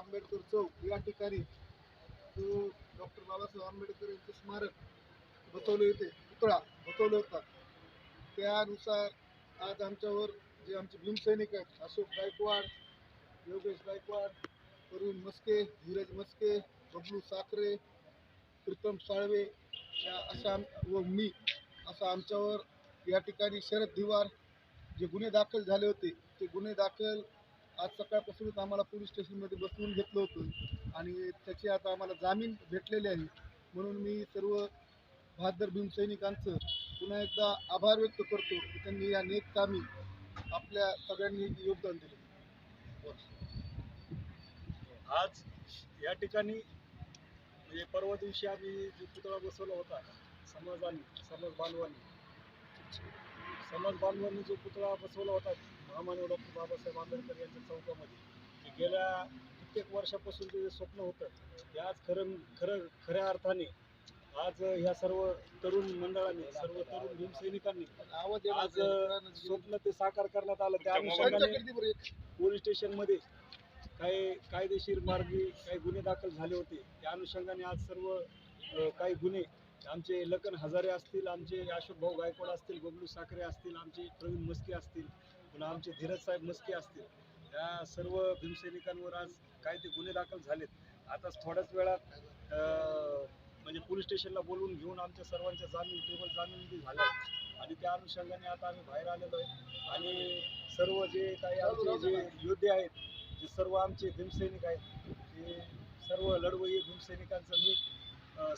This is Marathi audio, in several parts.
आंबेडकर चौक या जो डॉक्टर बाबासाहेब आंबेडकर यांचे स्मारक बसवले होते पुतळा बसवला होता. त्यानुसार आज आमच्यावर जे आमचे भीमसैनिक आहेत अशोक गायकवाड योगेश गायकवाड प्रवीण मस्के धीरज मस्के बबलू साखरे प्रीतम साळवे या अशा व मी असा आमच्यावर या ठिकाणी शरद दिवार जे गुन्हे दाखल झाले होते ते गुन्हे दाखल आज सकाळपासूनच आम्हाला पोलीस स्टेशनमध्ये बसवून घेतलं होतं आणि त्याची आता आम्हाला जामीन भेटलेले आहे. म्हणून मी सर्व बहादर भीमसैनिकांचं पुन्हा एकदा आभार व्यक्त करतो की त्यांनी या नेक कामी आपल्या सगळ्यांनी योगदान दिले. आज या ठिकाणी म्हणजे परवा दिवशी आम्ही जो पुतळा बसवला होता समाजाने समाज बांधवांनी समाज बांधवांनी जो पुतळा बसवला होता महामानव डॉक्टर बाबासाहेब आंबेडकर यांच्या चौकामध्ये गेल्या कित्येक वर्षापासून ते जे स्वप्न होतं ते आज खरं खरं खऱ्या अर्थाने आज ह्या सर्व तरुण मंडळाने सर्व तरुण भीमसैनिकांनी आज स्वप्न ते साकार करण्यात आलं. त्या अनुषंगाने पोलीस स्टेशनमध्ये काही कायदेशीर मार्गी काही गुन्हे दाखल झाले होते त्या अनुषंगाने आज सर्व काही गुन्हे आमचे लखन हजारे असतील आमचे अशोक भाऊ गायकवाड असतील बबलू साखरे असतील आमचे प्रवीण मस्के असतील पुन्हा आमचे धीरज साहेब मस्के असतील. या सर्व भीमसैनिकांवर आज काही ते गुन्हे दाखल झालेत. आता थोड्याच वेळात म्हणजे पोलीस स्टेशनला बोलवून घेऊन आमच्या सर्वांच्या जामीन टेबल जामीन झाल्या आणि त्या अनुषंगाने आता आम्ही बाहेर आलेलो आहे. आणि सर्व जे काही आमचे जे योद्धे आहेत जे सर्व आमचे भीमसैनिक आहेत ते सर्व लढवय्ये भीमसैनिकांचं मी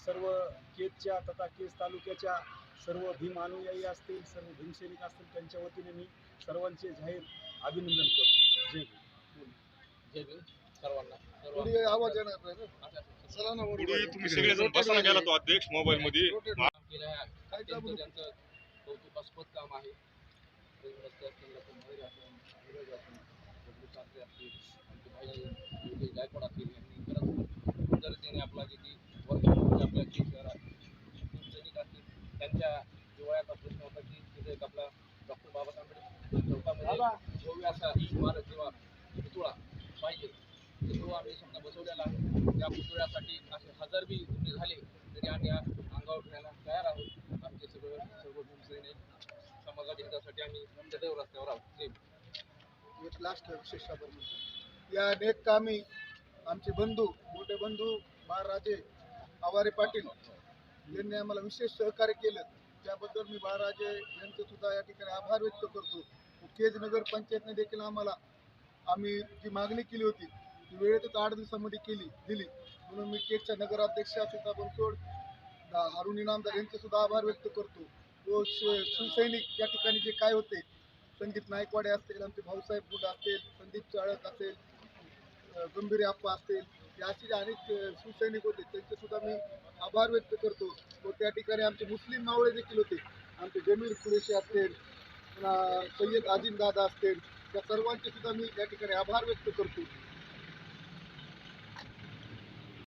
सर्व केजच्या तथा केज तालुक्याच्या सर्व भीम अनुयायी असतील सर्व भीमसैनिक असतील त्यांच्या वतीने मी सर्वांचे जाहीर अभिनंदन करतो. जय भीम. जय भीम. सर्वांना आवाज तुम्ही सगळेजण बसायला गेला तो अध्यक्ष मोबाईल मध्ये कौतुकास्पद काम आहे. असतील लखन मोरे असतील धीरज असतील बबलू साखरे असतील आमचे भाई योगेश गायकवाड असतील यांनी खरंच सुंदर रीतीने आपला जे की वर्ष आपल्या जे शहरात सैनिक असतील जिवाळ्याचा प्रश्न होता की तिथे एक आपला डॉक्टर बाबासाहेब आंबेडकर चौकामध्ये भव्य असा स्मारक किंवा पुतळा पाहिजे. तो आम्ही समजा बसवलेला आहे. त्या पुतळ्यासाठी असे हजार बी गुन्हे झाले तरी आम्ही अंगावर घ्यायला तयार आहोत. आमचे सगळं सर्व भीमसैनिक समाजाच्या हितासाठी आम्ही सदैव रस्त्यावर आहोत. एक लास्ट विशेष. या अनेक कामी आमचे बंधू मोठे बंधू महाराजे आवारे पाटील यांनी आम्हाला विशेष सहकार्य केलं. त्याबद्दल मी बाळराजे यांचे सुद्धा या ठिकाणी आभार व्यक्त करतो. केज नगर पंचायतने देखील आम्हाला आम्ही जी मागणी केली होती ती वेळेतच आठ दिवसामध्ये केली दिली. म्हणून मी केजच्या नगराध्यक्ष सीता बनसोड दा- हारुण इनामदार यांचे सुद्धा आभार व्यक्त करतो. व शिवसैनिक या ठिकाणी जे काय होते संदीप नायकवाडे असतील आमचे भाऊसाहेब गुड असतील संदीप चाळक असेल गंभीर आप्पा असतील असे जे अनेक शिवसैनिक होते त्यांचे सुद्धा मी आभार व्यक्त करतो. व त्या ठिकाणी आमचे मुस्लिम मावळे देखील होते. आमचे जमीर कुरेशी असतील सय्यद आजिम दादा असतील त्या सर्वांचे सुद्धा मी या ठिकाणी आभार व्यक्त करतो.